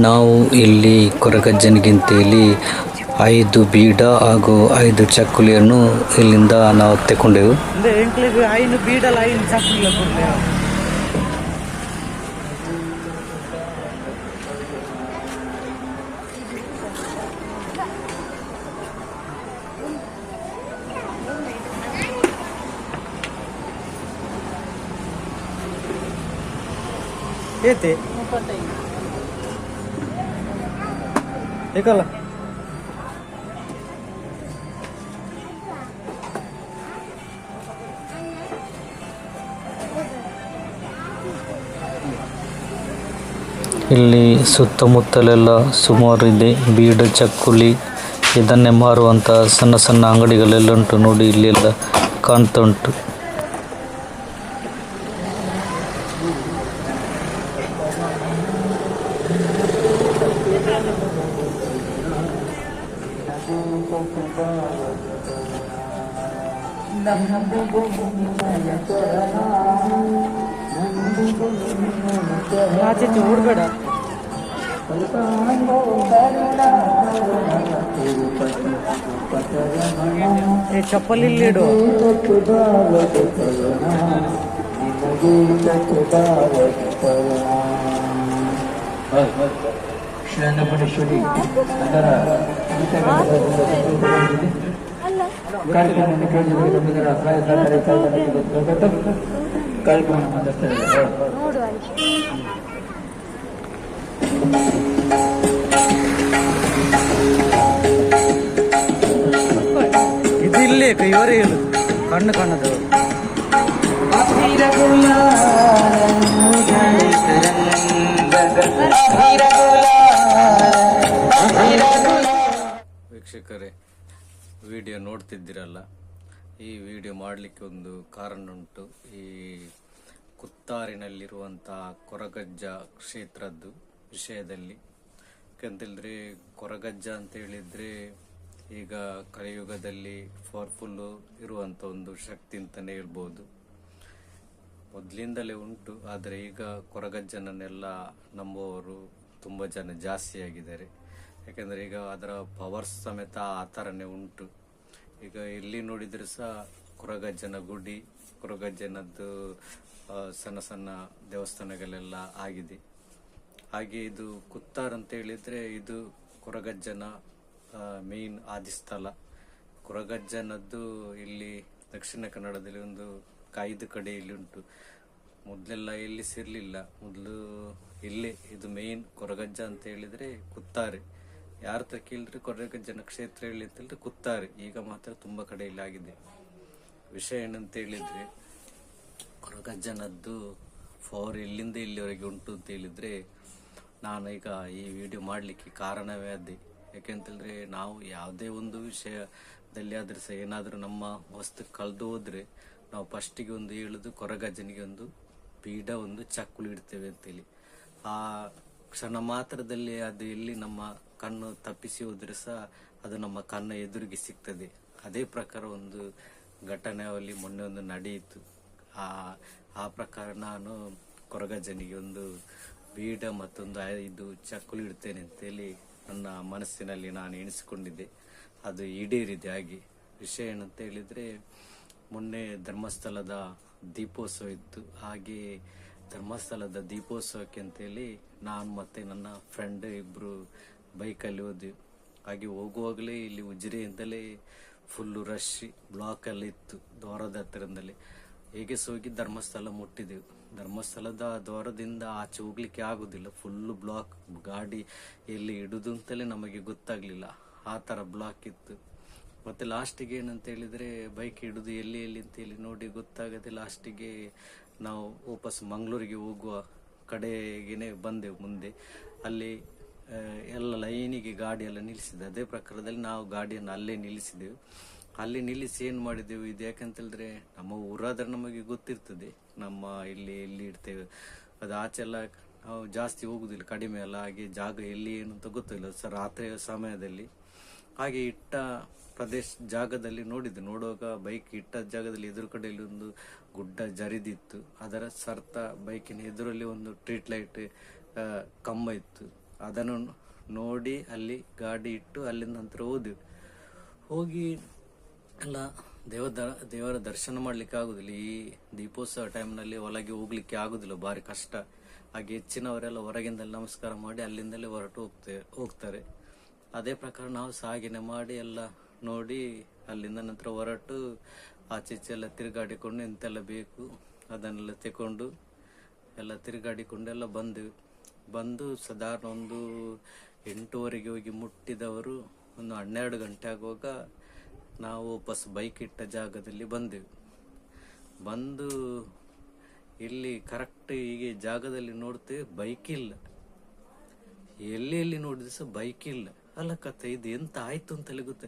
ನಾವು ಇಲ್ಲಿ ಕೊರಗಜ್ಜನಗಿಂತೆಯಲ್ಲಿ ಐದು ಬೀಡ ಹಾಗೂ ಐದು ಚಕ್ಕುಲಿಯನ್ನು ಇಲ್ಲಿಂದ ನಾವು ತೆಕೊಂಡೆವು ಏಕಲ್ಲ? ಇಲ್ಲಿ ಸುತ್ತಮುತ್ತಲೆಲ್ಲ ಸುಮಾರು ಇದೆ ಬೀಡ, ಚಕ್ಕುಲಿ, ಇದನ್ನೇ ಮಾರುವಂತಹ ಸಣ್ಣ ಸಣ್ಣ ಅಂಗಡಿಗಳೆಲ್ಲ ಉಂಟು ನೋಡಿ ಇಲ್ಲೆಲ್ಲ ಕಾಣ್ತಾ ಉಂಟು ಆಚೆ ಓಡ್ಬೇಡ ಚಪ್ಪಲಿ ಇಲ್ಲಿ ಇಡು ಶ್ರೀರಂಗಪಟೇಶ್ವರಿ ಅದರ ಕಾರ್ಯಕ್ರಮವನ್ನು ಕೇಳಿದರೆ ನಮಗರ ಸಹಾಯ ಸಹಕಾರ ಕಾರ್ಯಕ್ರಮ ಮಾತಾಡ್ತಾ ಇದ್ದಾರೆ ಇದು ಇಲ್ಲೇ ಇವರೇ ಹೇಳು ಕಣ್ಣು ಕಣ್ಣದು ವೀಕ್ಷಕರೇ ವಿಡಿಯೋ ನೋಡ್ತಿದ್ದೀರಲ್ಲ? ಈ ವಿಡಿಯೋ ಮಾಡಲಿಕ್ಕೆ ಒಂದು ಕಾರಣ ಉಂಟು. ಈ ಕುತ್ತಾರಿನಲ್ಲಿರುವಂಥ ಕೊರಗಜ್ಜ ಕ್ಷೇತ್ರದ್ದು ವಿಷಯದಲ್ಲಿ. ಯಾಕಂತೇಳಿದ್ರೆ, ಕೊರಗಜ್ಜ ಅಂತ ಹೇಳಿದರೆ ಈಗ ಕಲಿಯುಗದಲ್ಲಿ ಪವರ್ಫುಲ್ಲು ಇರುವಂಥ ಒಂದು ಶಕ್ತಿ ಅಂತಲೇ ಹೇಳ್ಬೋದು. ಮೊದಲಿಂದಲೇ ಉಂಟು, ಆದರೆ ಈಗ ಕೊರಗಜ್ಜನನ್ನೆಲ್ಲ ನಂಬುವವರು ತುಂಬ ಜನ ಜಾಸ್ತಿ ಆಗಿದ್ದಾರೆ ಯಾಕಂದರೆ ಈಗ ಅದರ ಪವರ್ಸ್ ಸಮೇತ ಆ ಥರನೇ ಉಂಟು. ಈಗ ಎಲ್ಲಿ ನೋಡಿದರೆ ಸಹ ಕುರಗಜ್ಜನ ಗುಡಿ, ಕುರಗಜ್ಜನದ್ದು ಸಣ್ಣ ಸಣ್ಣ ದೇವಸ್ಥಾನಗಳೆಲ್ಲ ಆಗಿದೆ. ಹಾಗೆ ಇದು ಕುತ್ತಾರ್ ಅಂತ ಹೇಳಿದರೆ ಇದು ಕೊರಗಜ್ಜನ ಮೇನ್ ಆದಿಸ್ಥಳ ಕುರಗಜ್ಜನದ್ದು ಇಲ್ಲಿ ದಕ್ಷಿಣ ಕನ್ನಡದಲ್ಲಿ ಒಂದು ಕಾಯ್ದು ಕಡೆ ಇಲ್ಲಿ ಉಂಟು. ಮೊದಲೆಲ್ಲ ಎಲ್ಲಿ ಸಿರಲಿಲ್ಲ. ಮೊದಲು ಇಲ್ಲೇ, ಇದು ಮೇನ್ ಕೊರಗಜ್ಜ ಅಂತ ಹೇಳಿದರೆ ಕುತ್ತಾರೆ. ಯಾರ ಹತ್ರ ಕೇಳಿದ್ರೆ ಕೊರಗಜ್ಜನ ಕ್ಷೇತ್ರ ಹೇಳಿ ಕುತ್ತಾರೆ. ಈಗ ಮಾತ್ರ ತುಂಬಾ ಕಡೆಯಲ್ಲಿ ಆಗಿದೆ. ವಿಷಯ ಏನಂತ ಹೇಳಿದ್ರೆ ಕೊರಗಜ್ಜನದ್ದು ಫೋರ್ ಎಲ್ಲಿಂದ ಇಲ್ಲಿವರೆಗೆ ಉಂಟು ಅಂತ ಹೇಳಿದ್ರೆ, ನಾನು ಈಗ ಈ ವಿಡಿಯೋ ಮಾಡಲಿಕ್ಕೆ ಕಾರಣವೇ ಅದೇ. ಯಾಕೆಂತಂದ್ರೆ ನಾವು ಯಾವುದೇ ಒಂದು ವಿಷಯದಲ್ಲಿ ಆದ್ರೆ ಸಹ ಏನಾದರೂ ನಮ್ಮ ವಸ್ತು ಕಳೆದು ಹೋದ್ರೆ, ನಾವು ಫಸ್ಟಿಗೆ ಒಂದು ಹೇಳುದು ಕೊರಗಜ್ಜನಿಗೆ ಒಂದು ಪೀಡ, ಒಂದು ಚಕ್ಕುಲು ಇಡ್ತೇವೆ ಅಂತೇಳಿ. ಆ ಕ್ಷಣ ಮಾತ್ರದಲ್ಲಿ ಅದು ಎಲ್ಲಿ ನಮ್ಮ ಕಣ್ಣು ತಪ್ಪಿಸಿ ಹೋದ್ರೆ ಸಹ ಅದು ನಮ್ಮ ಕಣ್ಣು ಎದುರಿಗೆ ಸಿಗ್ತದೆ. ಅದೇ ಪ್ರಕಾರ ಒಂದು ಘಟನೆ ಅಲ್ಲಿ ಮೊನ್ನೆ ಒಂದು ನಡೆಯಿತು. ಆ ಆ ಪ್ರಕಾರ ನಾನು ಕೊರಗಜ್ಜನಿಗೆ ಒಂದು ಬೀಡ ಮತ್ತೊಂದು ಐದು ಚಕ್ಕುಲು ಇಡ್ತೇನೆ ಅಂತೇಳಿ ನನ್ನ ಮನಸ್ಸಿನಲ್ಲಿ ನಾನು ಎಣಿಸಿಕೊಂಡಿದ್ದೆ. ಅದು ಈಡೇರಿದೆ ಹಾಗೆ. ವಿಷಯ ಏನಂತ ಹೇಳಿದರೆ, ಮೊನ್ನೆ ಧರ್ಮಸ್ಥಳದ ದೀಪೋತ್ಸವ ಇತ್ತು. ಹಾಗೆ ಧರ್ಮಸ್ಥಳದ ದೀಪೋತ್ಸವಕ್ಕೆ ಅಂತೇಳಿ ನಾನು ಮತ್ತು ನನ್ನ ಫ್ರೆಂಡ್ ಇಬ್ರು ಬೈಕಲ್ಲಿ ಹೋದ್ವಿ ಹಾಗೆ ಹೋಗುವಾಗಲೇ ಇಲ್ಲಿ ಉಜಿರೆಯಿಂದಲೇ ಫುಲ್ಲು ರಶ್ ಬ್ಲಾಕ್ ಎಲ್ಲ ಇತ್ತು ದ್ವಾರದ ಹತ್ತಿರದಲ್ಲಿ ಹೇಗೆ ಸೋಗಿ ಧರ್ಮಸ್ಥಳ ಮುಟ್ಟಿದೆವು ಧರ್ಮಸ್ಥಳದ ದ್ವಾರದಿಂದ ಆಚೆ ಹೋಗ್ಲಿಕ್ಕೆ ಆಗುದಿಲ್ಲ. ಫುಲ್ಲು ಬ್ಲಾಕ್ ಗಾಡಿ ಎಲ್ಲಿ ಇಡುದು ಅಂತಲೇ ನಮಗೆ ಗೊತ್ತಾಗ್ಲಿಲ್ಲ. ಆ ಥರ ಬ್ಲಾಕ್ ಇತ್ತು. ಮತ್ತೆ ಲಾಸ್ಟಿಗೆ ಏನಂತ ಹೇಳಿದ್ರೆ ಬೈಕ್ ಹಿಡಿದು ಎಲ್ಲಿ ಎಲ್ಲಿ ಅಂತ ಹೇಳಿ ನೋಡಿ ಗೊತ್ತಾಗದೆ ಲಾಸ್ಟಿಗೆ ನಾವು ವಾಪಸ್ ಮಂಗಳೂರಿಗೆ ಹೋಗುವ ಕಡೆಗೇನೆ ಬಂದೆವು ಮುಂದೆ. ಅಲ್ಲಿ ಎಲ್ಲ ಲೈನಿಗೆ ಗಾಡಿ ಎಲ್ಲ ನಿಲ್ಲಿಸಿದೆ. ಅದೇ ಪ್ರಕಾರದಲ್ಲಿ ನಾವು ಗಾಡಿಯನ್ನು ಅಲ್ಲೇ ನಿಲ್ಲಿಸಿದೆವು. ಅಲ್ಲಿ ನಿಲ್ಲಿಸಿ ಏನು ಮಾಡಿದೆವು? ಇದು ಯಾಕಂತ ಹೇಳಿದ್ರೆ ನಮ್ಮ ಊರಾದ್ರೆ ನಮಗೆ ಗೊತ್ತಿರ್ತದೆ. ನಮ್ಮ ಇಲ್ಲಿ ಎಲ್ಲಿ ಇಡ್ತೇವೆ ಅದು ಆಚೆಲ್ಲ ನಾವು ಜಾಸ್ತಿ ಹೋಗುದಿಲ್ಲ. ಕಡಿಮೆ ಅಲ್ಲ. ಹಾಗೆ ಜಾಗ ಎಲ್ಲಿ ಏನು ಅಂತ ಗೊತ್ತಿಲ್ಲ. ಸರ್ ರಾತ್ರಿಯ ಸಮಯದಲ್ಲಿ. ಹಾಗೆ ಇಟ್ಟ ಪ್ರದೇಶ ಜಾಗದಲ್ಲಿ ನೋಡಿದೆ ನೋಡುವಾಗ ಬೈಕ್ ಇಟ್ಟ ಜಾಗದಲ್ಲಿ ಎದುರು ಕಡೆಯಲ್ಲಿ ಒಂದು ಗುಡ್ಡ ಜರಿದಿತ್ತು. ಅದರ ಸರ್ತ ಬೈಕಿನ ಎದುರಲ್ಲಿ ಒಂದು ಸ್ಟ್ರೀಟ್ ಲೈಟ್ ಕಂಬ ಇತ್ತು. ಅದನ್ನು ನೋಡಿ ಅಲ್ಲಿ ಗಾಡಿ ಇಟ್ಟು ಅಲ್ಲಿಂದ ನಂತರ ಹೋದ್ವಿ ಹೋಗಿ ಎಲ್ಲ ದೇವ ದೇವರ ದರ್ಶನ ಮಾಡ್ಲಿಕ್ಕೆ ಆಗೋದಿಲ್ಲ. ಈ ದೀಪೋತ್ಸವ ಟೈಮ್ನಲ್ಲಿ ಒಳಗೆ ಹೋಗ್ಲಿಕ್ಕೆ ಆಗೋದಿಲ್ಲ, ಭಾರಿ ಕಷ್ಟ. ಹಾಗೆ ಹೆಚ್ಚಿನವರೆಲ್ಲ ಹೊರಗಿಂದಲೇ ನಮಸ್ಕಾರ ಮಾಡಿ ಅಲ್ಲಿಂದಲೇ ಹೊರಟು ಹೋಗ್ತೇವೆ ಹೋಗ್ತಾರೆ. ಅದೇ ಪ್ರಕಾರ ನಾವು ಸಾಗಿನೆ ಮಾಡಿ ಎಲ್ಲ ನೋಡಿ ಅಲ್ಲಿಂದ ನಂತರ ಹೊರಟು ಆಚೆ ಈಚೆ ಎಲ್ಲ ತಿರುಗಾಡಿಕೊಂಡು ಎಂತೆಲ್ಲ ಬೇಕು ಅದನ್ನೆಲ್ಲ ತಗೊಂಡು ಎಲ್ಲ ತಿರುಗಾಡಿಕೊಂಡು ಎಲ್ಲ ಬಂದೆವು. ಬಂದು ಸಾಧಾರಣ ಒಂದು ಎಂಟೂವರೆಗೆ ಹೋಗಿ ಮುಟ್ಟಿದವರು ಒಂದು ಹನ್ನೆರಡು ಗಂಟೆ ಆಗುವಾಗ ನಾವು ವಾಪಸ್ ಬೈಕ್ ಇಟ್ಟ ಜಾಗದಲ್ಲಿ ಬಂದೆವು. ಬಂದು ಇಲ್ಲಿ ಕರೆಕ್ಟ್ ಹೀಗೆ ಜಾಗದಲ್ಲಿ ನೋಡ್ತೇವೆ ಬೈಕ್ ಇಲ್ಲ. ಎಲ್ಲಿ ಎಲ್ಲಿ ನೋಡಿದ್ರೆ ಸಹ ಬೈಕ್ ಇಲ್ಲ. ಅಲ್ಲ ಕತೆ ಇದು ಎಂತ ಆಯ್ತು ಅಂತ ಗೊತ್ತ?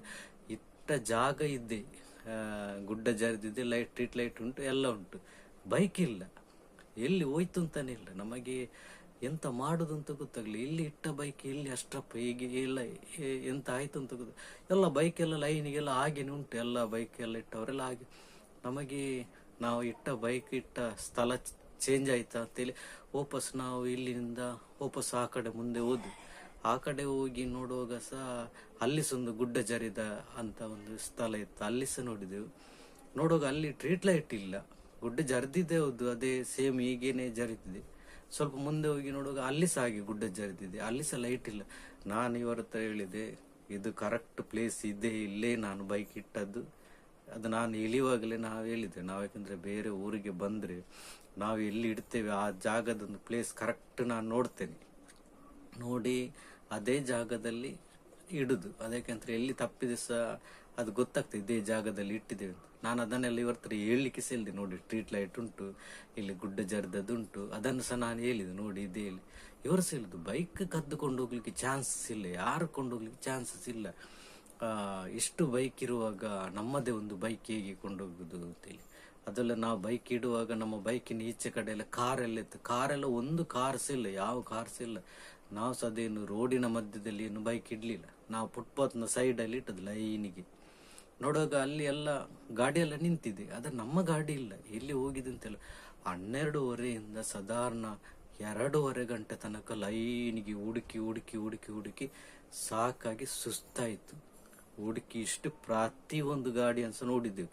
ಇಟ್ಟ ಜಾಗ ಇದ್ದೆ ಗುಡ್ಡ ಜಾರಿದಿದೆ ಲೈಟ್ ಸ್ಟ್ರೀಟ್ ಲೈಟ್ ಉಂಟು, ಎಲ್ಲ ಉಂಟು. ಬೈಕ್ ಇಲ್ಲ. ಎಲ್ಲಿ ಹೋಯ್ತು ಅಂತಾನೆ ಇಲ್ಲ. ನಮಗೆ ಎಂತ ಮಾಡುದು ಅಂತ ಇಲ್ಲಿ ಇಟ್ಟ ಬೈಕ್ ಇಲ್ಲಿ ಅಷ್ಟಪ್ಪ, ಹೀಗೆ ಇಲ್ಲ ಎ- ಎಂತ ಆಯ್ತು ಅಂತ ಗೊತ್ತ ಎಲ್ಲ ಬೈಕ್ ಎಲ್ಲ ಲೈನಿಗೆಲ್ಲ ಹಾಗೇನೆ ಉಂಟು. ಎಲ್ಲ ಬೈಕ್ ಎಲ್ಲ ಇಟ್ಟವರೆಲ್ಲ ಹಾಗೆ. ನಮಗೆ ನಾವು ಇಟ್ಟ ಬೈಕ್ ಇಟ್ಟ ಸ್ಥಳ ಚೇಂಜ್ ಆಯ್ತಾ ಅಂತೇಳಿ ವಾಪಸ್ ನಾವು ಇಲ್ಲಿಂದ ವಾಪಸ್ ಆ ಕಡೆ ಮುಂದೆ ಹೋದ್ವಿ. ಆ ಕಡೆ ಹೋಗಿ ನೋಡುವಾಗ ಸಹ ಅಲ್ಲಿ ಸಹ ಒಂದು ಗುಡ್ಡ ಜರಿದ ಅಂತ ಒಂದು ಸ್ಥಳ ಇತ್ತು. ಅಲ್ಲಿ ಸಹ ನೋಡಿದೆವು. ನೋಡುವಾಗ ಅಲ್ಲಿ ಟ್ರೀಟ್ ಲೈಟ್ ಇಲ್ಲ. ಗುಡ್ಡ ಜರಿದಿದೆ ಹೌದು. ಅದೇ ಸೇಮ್ ಈಗೇನೆ ಜರಿದಿದೆ. ಸ್ವಲ್ಪ ಮುಂದೆ ಹೋಗಿ ನೋಡುವಾಗ ಅಲ್ಲಿ ಸಹ ಹಾಗೆ ಗುಡ್ಡ ಜರಿದಿದೆ ಅಲ್ಲಿ ಸಹ ಲೈಟ್ ಇಲ್ಲ. ನಾನು ಇವರ ಹತ್ರ ಹೇಳಿದೆ, ಇದು ಕರೆಕ್ಟ್ ಪ್ಲೇಸ್ ಇದೆ, ಇಲ್ಲೇ ನಾನು ಬೈಕ್ ಇಟ್ಟದ್ದು. ಅದು ನಾನು ಇಳಿಯುವಾಗಲೇ ನಾವು ಹೇಳಿದ್ದೆ ನಾವು ಯಾಕಂದರೆ ಬೇರೆ ಊರಿಗೆ ಬಂದರೆ ನಾವು ಎಲ್ಲಿ ಇಡ್ತೇವೆ, ಆ ಜಾಗದೊಂದು ಪ್ಲೇಸ್ ಕರೆಕ್ಟ್ ನಾನು ನೋಡ್ತೇನೆ. ನೋಡಿ, ಅದೇ ಜಾಗದಲ್ಲಿ ಇಡುದು. ಅದಕ್ಕಂತ ಎಲ್ಲಿ ತಪ್ಪಿದೆ ಸಹ ಅದು ಗೊತ್ತಾಗ್ತದೆ ಇದೇ ಜಾಗದಲ್ಲಿ ಇಟ್ಟಿದ್ದೇವೆ ನಾನು ಅದನ್ನೆಲ್ಲ ಇವತ್ತು ಹೇಳಲಿಕ್ಕೆ ಸಹ ನೋಡಿ ಸ್ಟ್ರೀಟ್ ಲೈಟ್ ಉಂಟು, ಇಲ್ಲಿ ಗುಡ್ಡ ಜರ್ದದ್ದುಂಟು ಅದನ್ನು ಸಹ ನಾನು ಹೇಳಿದೆ ನೋಡಿ, ಇದೇ ಇಲ್ಲಿ ಇವರು ಸಹ ಬೈಕ್ ಕದ್ದುಕೊಂಡು ಹೋಗ್ಲಿಕ್ಕೆ ಚಾನ್ಸಸ್ ಇಲ್ಲ, ಯಾರು ಕೊಂಡು ಹೋಗ್ಲಿಕ್ಕೆ ಚಾನ್ಸಸ್ ಇಲ್ಲ. ಇಷ್ಟು ಬೈಕ್ ಇರುವಾಗ ನಮ್ಮದೇ ಒಂದು ಬೈಕ್ ಹೇಗೆ ಕೊಂಡೋಗುದು ಅಂತೇಳಿ ಅದೆಲ್ಲ ನಾವು ಬೈಕ್ ಇಡುವಾಗ ನಮ್ಮ ಬೈಕಿನ ಈಚೆ ಕಡೆ ಎಲ್ಲ ಕಾರ್ ಎಲ್ಲ ಇತ್ತು. ಕಾರೆಲ್ಲ ಒಂದು ಕಾರ್ಸ್ ಇಲ್ಲ, ಯಾವ ಕಾರ್ಸ್ ಇಲ್ಲ. ನಾವು ಸದೇನು ರೋಡಿನ ಮಧ್ಯದಲ್ಲಿ ಏನು ಬೈಕ್ ಇಡ್ಲಿಲ್ಲ. ನಾವು ಫುಟ್ಪಾತ್ನ ಸೈಡಲ್ಲಿ ಇಟ್ಟದ್ದು ಲೈನಿಗೆ ನೋಡುವಾಗ ಅಲ್ಲಿ ಎಲ್ಲ ಗಾಡಿ ಎಲ್ಲ ನಿಂತಿದೆ, ಆದರೆ ನಮ್ಮ ಗಾಡಿ ಇಲ್ಲ. ಎಲ್ಲಿ ಹೋಗಿದೆ ಅಂತೆಲ್ಲ. ಹನ್ನೆರಡೂವರೆಯಿಂದ ಸಾಧಾರಣ ಎರಡೂವರೆ ಗಂಟೆ ತನಕ ಲೈನಿಗೆ ಹುಡುಕಿ ಹುಡುಕಿ ಹುಡುಕಿ ಹುಡುಕಿ ಸಾಕಾಗಿ ಸುಸ್ತಾಯಿತು ಹುಡುಕಿ ಇಷ್ಟು ಪ್ರತಿಯೊಂದು ಗಾಡಿ ಅನ್ಸ ನೋಡಿದ್ದೆವು.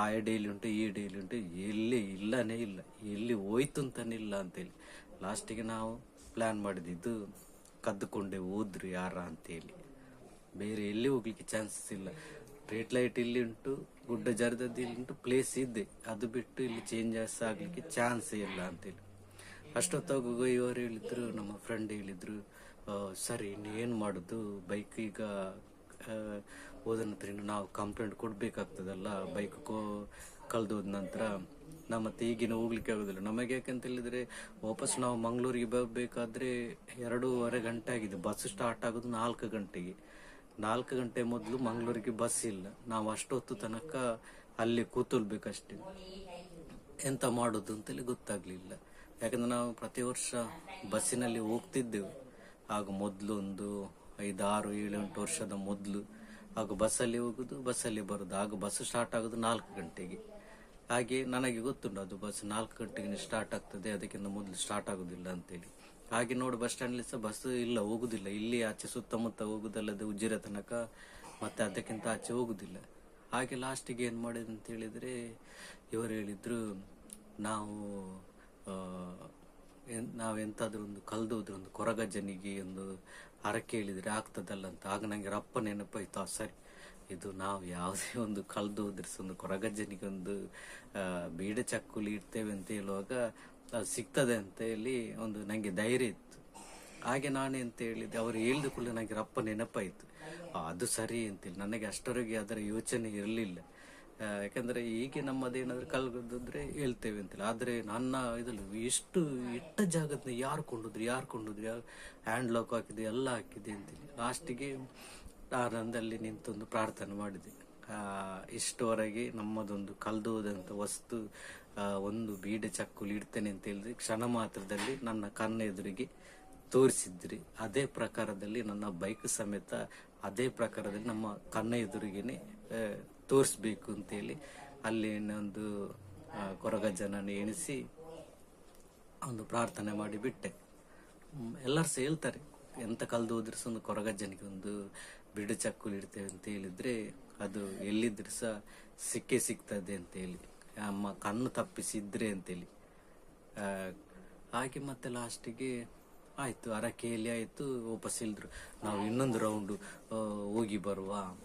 ಆ ಡೈಲಿ ಉಂಟು, ಈ ಡೈಲಿ ಉಂಟು, ಎಲ್ಲಿ ಇಲ್ಲನೇ ಇಲ್ಲ. ಎಲ್ಲಿ ಹೋಯ್ತು ಅಂತಾನೆ ಇಲ್ಲ ಅಂತೇಳಿ. ಲಾಸ್ಟಿಗೆ ನಾವು ಪ್ಲ್ಯಾನ್ ಮಾಡಿದ್ದು ಕದ್ದುಕೊಂಡೆ ಹೋದ್ರು ಯಾರ ಅಂತೇಳಿ. ಬೇರೆ ಎಲ್ಲಿ ಹೋಗ್ಲಿಕ್ಕೆ ಚಾನ್ಸಸ್ ಇಲ್ಲ. ಸ್ಟ್ರೀಟ್ ಲೈಟ್ ಇಲ್ಲಿ ಉಂಟು ಗುಡ್ಡ ಜರದದ್ದು ಇಲ್ಲಿ ಉಂಟು ಪ್ಲೇಸ್ ಇದೆ ಅದು ಬಿಟ್ಟು ಇಲ್ಲಿ ಚೇಂಜಸ್ ಆಗಲಿಕ್ಕೆ ಚಾನ್ಸ್ ಇಲ್ಲ ಅಂತೇಳಿ ಅಷ್ಟೊತ್ತಾಗುವಾಗ ಇವರು ಹೇಳಿದ್ರು ನಮ್ಮ ಫ್ರೆಂಡ್ ಹೇಳಿದ್ರು ಸರಿ ಇನ್ನು ಏನು ಮಾಡುದು? ಬೈಕ್ ಈಗ ಆ, ಹೋದ ನಂತರ ಇನ್ನು ನಾವು ಕಂಪ್ಲೇಂಟ್ ಕೊಡಬೇಕಾಗ್ತದಲ್ಲ ಬೈಕ್ ಕಳ್ದೋದ ನಂತರ ನಮ್ಮ ಮತ್ತೆ ಈಗಿನ ಹೋಗ್ಲಿಕ್ಕೆ ಆಗೋದಿಲ್ಲ. ನಮಗೆ ಯಾಕಂತ ಹೇಳಿದ್ರೆ ವಾಪಸ್ ನಾವು ಮಂಗಳೂರಿಗೆ ಬರಬೇಕಾದ್ರೆ ಎರಡೂವರೆ ಗಂಟೆ ಆಗಿದೆ. ಬಸ್ ಸ್ಟಾರ್ಟ್ ಆಗೋದು ನಾಲ್ಕು ಗಂಟೆಗೆ. ನಾಲ್ಕು ಗಂಟೆ ಮೊದಲು ಮಂಗಳೂರಿಗೆ ಬಸ್ ಇಲ್ಲ. ನಾವು ಅಷ್ಟೊತ್ತು ತನಕ ಅಲ್ಲಿ ಕೂತಲ್ಬೇಕಷ್ಟೆ. ಎಂತ ಮಾಡೋದು ಅಂತೇಳಿ ಗೊತ್ತಾಗ್ಲಿಲ್ಲ. ಯಾಕಂದ್ರೆ ನಾವು ಪ್ರತಿ ವರ್ಷ ಬಸ್ಸಿನಲ್ಲಿ ಹೋಗ್ತಿದ್ದೆವು. ಆಗ ಮೊದಲು ಒಂದು ಐದಾರು ಏಳು ಎಂಟು ವರ್ಷದ ಮೊದಲು. ಆಗ ಬಸ್ಸಲ್ಲಿ ಹೋಗುದು ಬಸ್ಸಲ್ಲಿ ಬರುದು. ಆಗ ಬಸ್ ಸ್ಟಾರ್ಟ್ ಆಗೋದು ನಾಲ್ಕು ಗಂಟೆಗೆ. ಹಾಗೆ ನನಗೆ ಗೊತ್ತುಂಟು, ಅದು ಬಸ್ ನಾಲ್ಕು ಗಂಟೆಗೆ ಸ್ಟಾರ್ಟ್ ಆಗ್ತದೆ, ಅದಕ್ಕಿಂತ ಮೊದಲು ಸ್ಟಾರ್ಟ್ ಆಗುದಿಲ್ಲ ಅಂತೇಳಿ. ಹಾಗೆ ನೋಡಿ ಬಸ್ ಸ್ಟ್ಯಾಂಡ್ಲಿ ಸಹ ಬಸ್ ಇಲ್ಲ, ಹೋಗುದಿಲ್ಲ. ಇಲ್ಲಿ ಆಚೆ ಸುತ್ತಮುತ್ತ ಹೋಗುದಲ್ಲದೆ ಉಜ್ಜಿರ ತನಕ ಮತ್ತೆ ಅದಕ್ಕಿಂತ ಆಚೆ ಹೋಗುದಿಲ್ಲ. ಹಾಗೆ ಲಾಸ್ಟಿಗೆ ಏನು ಮಾಡಿದೆ ಅಂತ ಹೇಳಿದ್ರೆ, ಇವರು ಹೇಳಿದ್ರು, ನಾವು ನಾವೆಂತಾದ್ರೂ ಒಂದು ಕಲ್ದೋದ್ರೆ ಒಂದು ಕೊರಗಜ್ಜನಿಗೆ ಒಂದು ಹರಕೆ ಹೇಳಿದ್ರೆ ಆಗ್ತದಲ್ಲ ಅಂತ. ಆಗ ನನಗೆ ರಪ್ಪ ನೆನಪಾಯ್ತು ಸರಿ, ಇದು ನಾವು ಯಾವುದೇ ಒಂದು ಕಲ್ದು ಹೋದ್ರೆ ಒಂದು ಕೊರಗಜ್ಜನಿಗೆ ಒಂದು ಬೀಡ ಚಕ್ಕುಲಿ ಇಡ್ತೇವೆ ಅಂತ ಹೇಳುವಾಗ ಸಿಗ್ತದೆ ಅಂತ ಹೇಳಿ ಒಂದು ನನಗೆ ಧೈರ್ಯ ಇತ್ತು. ಹಾಗೆ ನಾನೇ ಅಂತ ಹೇಳಿದ್ದೆ. ಅವರು ಹೇಳಿದ ಕೂಡಲೇ ನನಗೆ ರಪ್ಪ ನೆನಪಾಯಿತು. ಅದು ಸರಿ ಅಂತೇಳಿ ನನಗೆ ಅಷ್ಟರವರೆಗೆ ಅದರ ಯೋಚನೆ ಇರಲಿಲ್ಲ. ಯಾಕಂದ್ರೆ ಹೀಗೆ ನಮ್ಮದೇನಾದರೂ ಕಲ್ಗದ್ರೆ ಹೇಳ್ತೇವೆ ಅಂತೇಳಿ ಆದರೆ ನನ್ನ ಇದ್ರಲ್ಲಿ ಎಷ್ಟು ಇಟ್ಟ ಜಾಗದ ಯಾರು ಕೊಂಡಿದ್ರು ಯಾರು ಕೊಂಡಿದ್ರು, ಯಾರು ಹ್ಯಾಂಡ್ ಲಾಕ್ ಹಾಕಿದೆ, ಎಲ್ಲ ಹಾಕಿದೆ ಅಂತೇಳಿ ಲಾಸ್ಟಿಗೆ ಆನಂದಲ್ಲಿ ನಿಂತೊಂದು ಪ್ರಾರ್ಥನೆ ಮಾಡಿದೆ. ಇಷ್ಟುವರೆಗೆ ನಮ್ಮದೊಂದು ಕಲ್ದೋದಂತ ವಸ್ತು ಒಂದು ಬೀಡ ಚಕ್ಕುಲಿ ಇಡ್ತೇನೆ ಅಂತ ಹೇಳಿದ್ರೆ ಕ್ಷಣ ಮಾತ್ರದಲ್ಲಿ ನನ್ನ ಕಣ್ಣ ಎದುರಿಗೆ ತೋರಿಸಿದ್ರಿ. ಅದೇ ಪ್ರಕಾರದಲ್ಲಿ ನನ್ನ ಬೈಕ್ ಸಮೇತ ಅದೇ ಪ್ರಕಾರದಲ್ಲಿ ನಮ್ಮ ಕಣ್ಣ ಎದುರಿಗೇನೆ ತೋರಿಸ್ಬೇಕು ಅಂತೇಳಿ ಅಲ್ಲಿ ಒಂದು ಆ, ಕೊರಗಜ್ಜನನ್ನು ಎಣಿಸಿ ಒಂದು ಪ್ರಾರ್ಥನೆ ಮಾಡಿ ಬಿಟ್ಟೆ. ಎಲ್ಲರೂ ಸಹ ಹೇಳ್ತಾರೆ ಎಂತ ಕಲ್ದು ಹೋದ್ರೆ ಒಂದು ಕೊರಗಜ್ಜನಿಗೆ ಒಂದು ಬಿಡು ಚಕ್ಕುಲಿ ಇಡ್ತೇವೆ ಅಂತ ಹೇಳಿದ್ರೆ ಅದು ಎಲ್ಲಿದ್ರೆ ಸಹ ಸಿಕ್ಕೇ ಸಿಗ್ತದೆ ಅಂತೇಳಿ. ಅಮ್ಮ ಕಣ್ಣು ತಪ್ಪಿಸಿದ್ರೆ ಅಂತೇಳಿ. ಹಾಗೆ ಮತ್ತೆ ಲಾಸ್ಟಿಗೆ ಆಯಿತು, ಅರಕೆಯಲ್ಲಿ ಆಯಿತು, ವಾಪಸ್ ಇಳಿದ್ರು ನಾವು ಇನ್ನೊಂದು ರೌಂಡು ಹೋಗಿ ಬರುವ.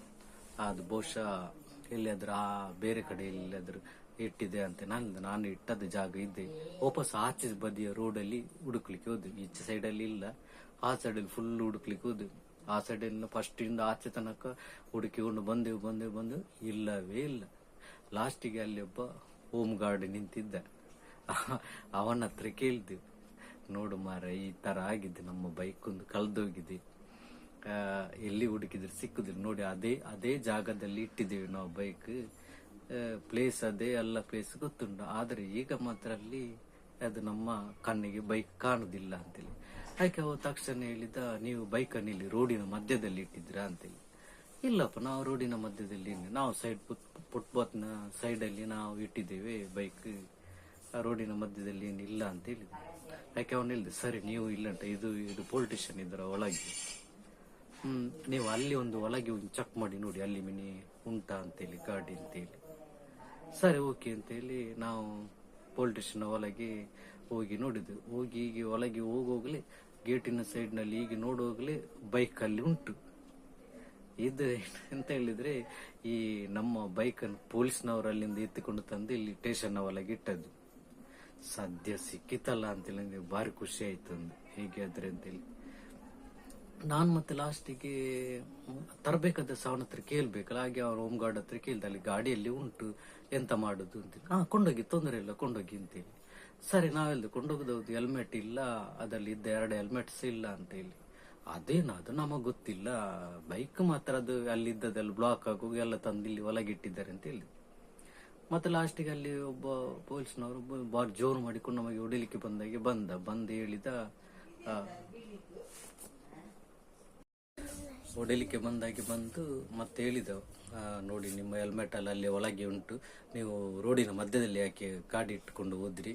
ಅದು ಬಹುಶಃ ಎಲ್ಲಿಯಾದ್ರೂ, ಆ, ಬೇರೆ ಕಡೆ ಎಲ್ಲಿಯಾದ್ರೂ ಇಟ್ಟಿದೆ ಅಂತ ನಾನು ನಾನು ಇಟ್ಟದ ಜಾಗ ಇದ್ದೆ ವಾಪಸ್ ಆಚೆ ಬದಿಯ ರೋಡಲ್ಲಿ ಹುಡುಕ್ಲಿಕ್ಕೆ ಹೋದ್ವಿ. ಈಚೆ ಸೈಡಲ್ಲಿ ಇಲ್ಲ. ಆ ಸೈಡಲ್ಲಿ ಫುಲ್ ಹುಡುಕ್ಲಿಕ್ಕೆ ಹೋದ್ವಿ. ಆ ಸೈಡಿಂದ ಫಸ್ಟ್ ಇಂದ ಆಚೆ ತನಕ ಹುಡುಕಿಕೊಂಡು ಬಂದೆವು ಬಂದೆವು ಬಂದೆವು. ಇಲ್ಲವೇ ಇಲ್ಲ. ಲಾಸ್ಟಿಗೆ ಅಲ್ಲಿ ಒಬ್ಬ ಹೋಮ್ ಗಾರ್ಡ್ ನಿಂತಿದ್ದ ಅವನ ಹತ್ರ ಕೇಳ್ತೀವಿ ನೋಡು ಮಾರ ಈ ತರ ಆಗಿದೆ ನಮ್ಮ ಬೈಕ್ ಒಂದು ಕಳೆದೋಗಿದೆ. ಎಲ್ಲಿ ಹುಡುಕಿದ್ರೆ ಸಿಕ್ಕುದಿಲ್ಲ. ನೋಡಿ, ಅದೇ ಅದೇ ಜಾಗದಲ್ಲಿ ಇಟ್ಟಿದ್ದೀವಿ ನಾವು ಬೈಕ್ ಪ್ಲೇಸ್ ಅದೇ, ಎಲ್ಲ ಪ್ಲೇಸ್ ಗೊತ್ತುಂಟು. ಆದ್ರೆ ಈಗ ಮಾತ್ರ ಅಲ್ಲಿ ಅದು ನಮ್ಮ ಕಣ್ಣಿಗೆ ಬೈಕ್ ಕಾಣುದಿಲ್ಲ ಅಂತೇಳಿ. ಅದಕ್ಕೆ ಅವ ತಕ್ಷಣ ಹೇಳಿದ ನೀವು ಬೈಕನ್ನು ಇಲ್ಲಿ ರೋಡಿನ ಮಧ್ಯದಲ್ಲಿ ಇಟ್ಟಿದ್ದೀರಾ ಅಂತೇಳಿ. ಇಲ್ಲಪ್ಪ, ನಾವು ರೋಡಿನ ಮಧ್ಯದಲ್ಲಿ ಇಲ್ಲ. ನಾವು ಸೈಡ್ ಫುಟ್ಪಾತ್ನ ಸೈಡಲ್ಲಿ ನಾವು ಇಟ್ಟಿದ್ದೇವೆ ಬೈಕ್. ರೋಡಿನ ಮಧ್ಯದಲ್ಲಿ ಏನಿಲ್ಲ ಅಂತ ಹೇಳಿದ್ರು. ಯಾಕೆ ಅವನು ಹೇಳಿದೆ ಸರಿ, ನೀವು ಇಲ್ಲಂಟ ಇದು ಇದು ಪೊಲಿಟಿಷಿಯನ್ ಇದರ ಒಳಗೆ. ಹ್ಮ್, ನೀವು ಅಲ್ಲಿ ಒಂದು ಒಳಗೆ ಒಂದು ಚೆಕ್ ಮಾಡಿ ನೋಡಿ, ಅಲ್ಲಿ ಮಿನಿ ಉಂಟಾ ಅಂತೇಳಿ, ಗಾಡಿ ಅಂತೇಳಿ. ಸರಿ, ಓಕೆ ಅಂತೇಳಿ ನಾವು ಪೊಲಿಟಿಷಿಯನ್ ಒಳಗೆ ಹೋಗಿ ನೋಡಿದ್ವಿ. ಹೋಗಿ ಹೀಗೆ ಒಳಗೆ ಹೋಗೋಗ್ಲಿ ಗೇಟಿನ ಸೈಡ್ನಲ್ಲಿ ಈಗ ನೋಡುವಾಗಲೇ ಬೈಕ್ ಅಲ್ಲಿ ಉಂಟು. ಇದು ಎಂತ ಹೇಳಿದ್ರೆ, ಈ ನಮ್ಮ ಬೈಕ್ ಅನ್ನು ಪೊಲೀಸ್ನವರು ಅಲ್ಲಿಂದ ಎತ್ತಿಕೊಂಡು ತಂದು ಇಲ್ಲಿ ಸ್ಟೇಷನ್ ಒಳಗೆ ಇಟ್ಟದ್ದು. ಸದ್ಯ ಸಿಕ್ಕಿತಲ್ಲ ಅಂತೇಳಿ ನನಗೆ ಭಾರಿ ಖುಷಿ ಆಯ್ತು ಒಂದು ಹೇಗೆ ಆದ್ರೆ ಅಂತೇಳಿ. ನಾನು ಮತ್ತೆ ಲಾಸ್ಟಿಗೆ ತರಬೇಕಾದ ಅವನ ಹತ್ರ ಕೇಳ್ಬೇಕಲ್ಲ, ಹಾಗೆ ಅವ್ರ ಹೋಮ್ ಗಾರ್ಡ್ ಹತ್ರ ಕೇಳ್ದೆ, ಅಲ್ಲಿ ಗಾಡಿಯಲ್ಲಿ ಉಂಟು, ಎಂತ ಮಾಡುದು ಅಂತ ಹಾ, ಕೊಂಡೋಗಿ, ತೊಂದರೆ ಇಲ್ಲ, ಕೊಂಡೋಗಿ ಅಂತೇಳಿ. ಸರಿ, ನಾವೆಲ್ದು ಕೊಂಡೋಗದೌದು. ಹೆಲ್ಮೆಟ್ ಇಲ್ಲ ಅದರಲ್ಲಿ ಇದ್ದ ಎರಡು ಹೆಲ್ಮೆಟ್ಸ್ ಇಲ್ಲ ಅಂತ ಹೇಳಿ. ಅದೇನು, ಅದು ನಮಗ್ ಗೊತ್ತಿಲ್ಲ. ಬೈಕ್ ಮಾತ್ರ ಅದು ಅಲ್ಲಿದ್ದದೆಲ್ಲ ಬ್ಲಾಕ್ ಆಗೋಗಿ ಎಲ್ಲ ತಂದು ಇಲ್ಲಿ ಒಳಗಿಟ್ಟಿದ್ದಾರೆ ಅಂತ ಹೇಳಿ ಮತ್ತೆ ಲಾಸ್ಟಿಗೆ ಅಲ್ಲಿ ಒಬ್ಬ ಪೊಲೀಸ್ನವರು ಬಾರ್ ಜೋರು ಮಾಡಿಕೊಂಡು ನಮಗೆ ಹೊಡಿಲಿಕ್ಕೆ ಬಂದಾಗೆ ಬಂದ. ಬಂದು ಹೇಳಿದ ಹೊಡಿಲಿಕ್ಕೆ ಬಂದಾಗೆ ಬಂದು ಮತ್ತೆ ಹೇಳಿದ ನೋಡಿ, ನಿಮ್ಮ ಹೆಲ್ಮೆಟ್ ಅಲ್ಲಿ ಅಲ್ಲಿ ಒಳಗೆ ಉಂಟು. ನೀವು ರೋಡಿನ ಮಧ್ಯದಲ್ಲಿ ಯಾಕೆ ಗಾಡಿ ಇಟ್ಕೊಂಡು ಹೋದ್ರಿ?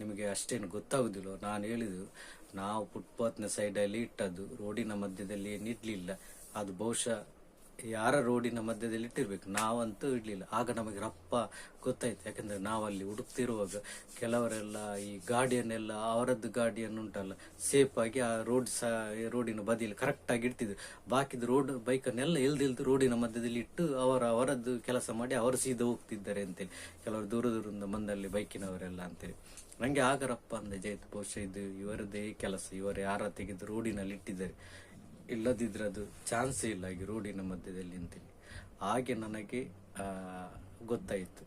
ನಿಮಗೆ ಅಷ್ಟೇನು ಗೊತ್ತಾಗುದಿಲ್ಲ. ನಾನು ಹೇಳಿದ್ದು, ನಾವು ಫುಟ್ಪಾತ್ನ ಸೈಡಲ್ಲಿ ಇಟ್ಟದ್ದು ರೋಡಿನ ಮಧ್ಯದಲ್ಲಿ ಏನು ಇಡ್ಲಿಲ್ಲ. ಅದು ಬಹುಶಃ ಯಾರ ರೋಡಿನ ಮಧ್ಯದಲ್ಲಿ ಇಟ್ಟಿರ್ಬೇಕು. ನಾವಂತೂ ಇಡಲಿಲ್ಲ. ಆಗ ನಮಗೆ ರಪ್ಪ ಗೊತ್ತಾಯ್ತು. ಯಾಕಂದ್ರೆ ನಾವಲ್ಲಿ ಹುಡುಕ್ತಿರುವಾಗ ಕೆಲವರೆಲ್ಲ ಈ ಗಾಡಿಯನ್ನೆಲ್ಲ, ಅವರದ್ದು ಗಾಡಿಯನ್ನು ಉಂಟಲ್ಲ ಸೇಫಾಗಿ ಆ ರೋಡ್ ರೋಡಿನ ಬದಿಯಲ್ಲಿ ಕರೆಕ್ಟಾಗಿ ಇಡ್ತಿದ್ರು. ಬಾಕಿದ ರೋಡ್, ಬೈಕನ್ನೆಲ್ಲ ಇಲ್ದಿಲ್ದು ರೋಡಿನ ಮಧ್ಯದಲ್ಲಿ ಇಟ್ಟು ಅವರ, ಅವರದ್ದು ಕೆಲಸ ಮಾಡಿ ಅವರು ಸೀದಾ ಹೋಗ್ತಿದ್ದಾರೆ ಅಂತೇಳಿ. ಕೆಲವರು ದೂರ ದೂರದಿಂದ ಬಂದಲ್ಲಿ ಬೈಕಿನವರೆಲ್ಲ ಅಂತೇಳಿ. ನಂಗೆ ಆಗರಪ್ಪ ಅಂದೆ ಜೈತ್ ಬಹುಶಃ ಇದು ಇವರದೇ ಕೆಲಸ, ಇವರು ಯಾರ ತೆಗೆದು ರೋಡಿನಲ್ಲಿ ಇಟ್ಟಿದ್ದಾರೆ. ಇಲ್ಲದಿದ್ರೆ ಅದು ಚಾನ್ಸೇ ಇಲ್ಲ ಹಾಗೆ ರೋಡಿನ ಮಧ್ಯದಲ್ಲಿ ಅಂತೇಳಿ. ಹಾಗೆ ನನಗೆ ಗೊತ್ತಾಯಿತು.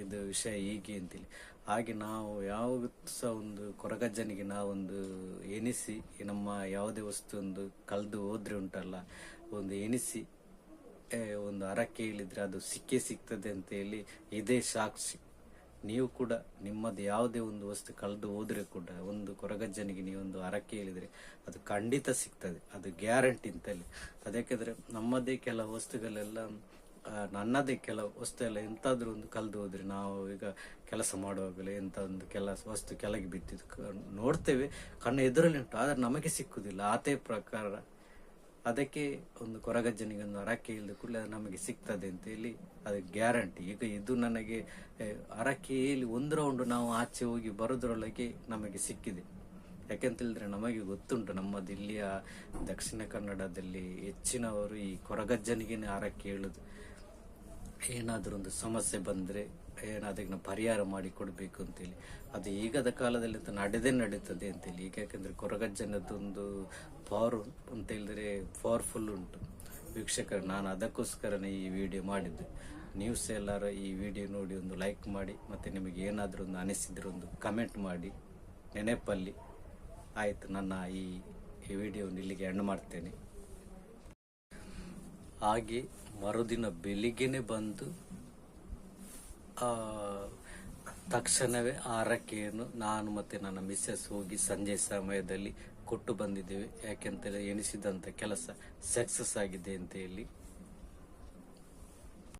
ಇದು ವಿಷಯ ಹೀಗೆ ಅಂತೇಳಿ. ಹಾಗೆ ನಾವು ಯಾವ ಸಹ ಒಂದು ಕೊರಗಜ್ಜನಿಗೆ ನಾವೊಂದು ಎನಿಸಿ ನಮ್ಮ ಯಾವುದೇ ವಸ್ತು ಒಂದು ಕಳೆದು ಹೋದ್ರೆ ಉಂಟಲ್ಲ, ಒಂದು ಎನಿಸಿ ಒಂದು ಹರಕೆ ಹೇಳಿದರೆ ಅದು ಸಿಕ್ಕೇ ಸಿಗ್ತದೆ ಅಂತ ಹೇಳಿ ಇದೇ ಸಾಕ್ಷಿ ನೀವು ಕೂಡ ನಿಮ್ಮದು ಯಾವುದೇ ಒಂದು ವಸ್ತು ಕಳೆದು ಹೋದ್ರೆ ಕೂಡ ಒಂದು ಕೊರಗಜ್ಜನಿಗೆ ನೀವೊಂದು ಹರಕೆ ಹೇಳಿದರೆ ಅದು ಖಂಡಿತ ಸಿಗ್ತದೆ. ಅದು ಗ್ಯಾರಂಟಿ ಅಂತಲ್ಲಿ. ಅದಕ್ಕೆಂದರೆ ನಮ್ಮದೇ ಕೆಲವು ವಸ್ತುಗಳೆಲ್ಲ ನನ್ನದೇ ಕೆಲವು ವಸ್ತು ಎಲ್ಲ ಎಂತಾದ್ರೂ ಒಂದು ಕಳೆದು ಹೋದರೆ ನಾವು ಈಗ ಕೆಲಸ ಮಾಡುವಾಗಲೇ ಎಂಥ ಒಂದು ಕೆಲಸ ವಸ್ತು ಕೆಳಗೆ ಬಿದ್ದಿದ್ದು ನೋಡ್ತೇವೆ. ಕಣ್ಣು ಎದುರಲ್ಲಿ ಉಂಟು. ಆದರೆ ನಮಗೆ ಸಿಕ್ಕುವುದಿಲ್ಲ ಆತೇ ಪ್ರಕಾರ ಅದಕ್ಕೆ ಒಂದು ಕೊರಗಜ್ಜನಿಗೆ ಒಂದು ಹರಕೆ ಇಲ್ಲದ ಕೂಡಲೇ ನಮಗೆ ಸಿಗ್ತದೆ ಅಂತ ಹೇಳಿ ಅದು ಗ್ಯಾರಂಟಿ. ಈಗ ಇದು ನನಗೆ ಅರಕೆಯಲ್ಲಿ ಒಂದು ರೌಂಡ್ ನಾವು ಆಚೆ ಹೋಗಿ ಬರೋದ್ರೊಳಗೆ ನಮಗೆ ಸಿಕ್ಕಿದೆ. ಯಾಕೆಂತ ಹೇಳಿದ್ರೆ ನಮಗೆ ಗೊತ್ತುಂಟು ನಮ್ಮ ದಿಲ್ಲಿಯ ದಕ್ಷಿಣ ಕನ್ನಡದಲ್ಲಿ ಹೆಚ್ಚಿನವರು ಈ ಕೊರಗಜ್ಜನಿಗೆ ಹರಕೆ ಹೇಳುದು. ಏನಾದರೂ ಒಂದು ಸಮಸ್ಯೆ ಬಂದ್ರೆ ಏನಾದ್ರೂ ಪರಿಹಾರ ಮಾಡಿ ಕೊಡಬೇಕು ಅಂತೇಳಿ. ಅದು ಈಗದ ಕಾಲದಲ್ಲಿ ಅಂತ ನಡೆದೇ ನಡೀತದೆ ಅಂತೇಳಿ. ಈಗ ಯಾಕಂದ್ರೆ ಕೊರಗಜ್ಜನದೊಂದು ಪವರ್ ಅಂತ ಹೇಳಿದ್ರೆ ಪವರ್ಫುಲ್ ಉಂಟು. ವೀಕ್ಷಕರು, ನಾನು ಅದಕ್ಕೋಸ್ಕರನೇ ಈ ವಿಡಿಯೋ ಮಾಡಿದ್ದು. ನ್ಯೂಸ್ ಎಲ್ಲರೂ ಈ ವಿಡಿಯೋ ನೋಡಿ ಒಂದು ಲೈಕ್ ಮಾಡಿ, ಮತ್ತೆ ನಿಮಗೆ ಏನಾದರೂ ಒಂದು ಅನಿಸಿದ್ರೆ ಒಂದು ಕಮೆಂಟ್ ಮಾಡಿ, ನೆನಪಲ್ಲಿ. ಆಯಿತು, ನನ್ನ ಈ ಈ ವಿಡಿಯೋ ಇಲ್ಲಿಗೆ ಎಂಡ್ ಮಾಡ್ತೇನೆ. ಹಾಗೆ, ಮರುದಿನ ಬೆಳಿಗ್ಗೆನೆ ಬಂದು ತಕ್ಷಣವೇ ಆ ಹರಕೆಯನ್ನು ನಾನು ಮತ್ತು ನನ್ನ ಮಿಸ್ಸಸ್ ಹೋಗಿ ಸಂಜೆ ಸಮಯದಲ್ಲಿ ಕೊಟ್ಟು ಬಂದಿದ್ದೇವೆ. ಯಾಕೆಂತೇಳಿ ಎಣಿಸಿದಂತ ಕೆಲಸ ಸಕ್ಸಸ್ ಆಗಿದೆ ಅಂತ ಹೇಳಿ.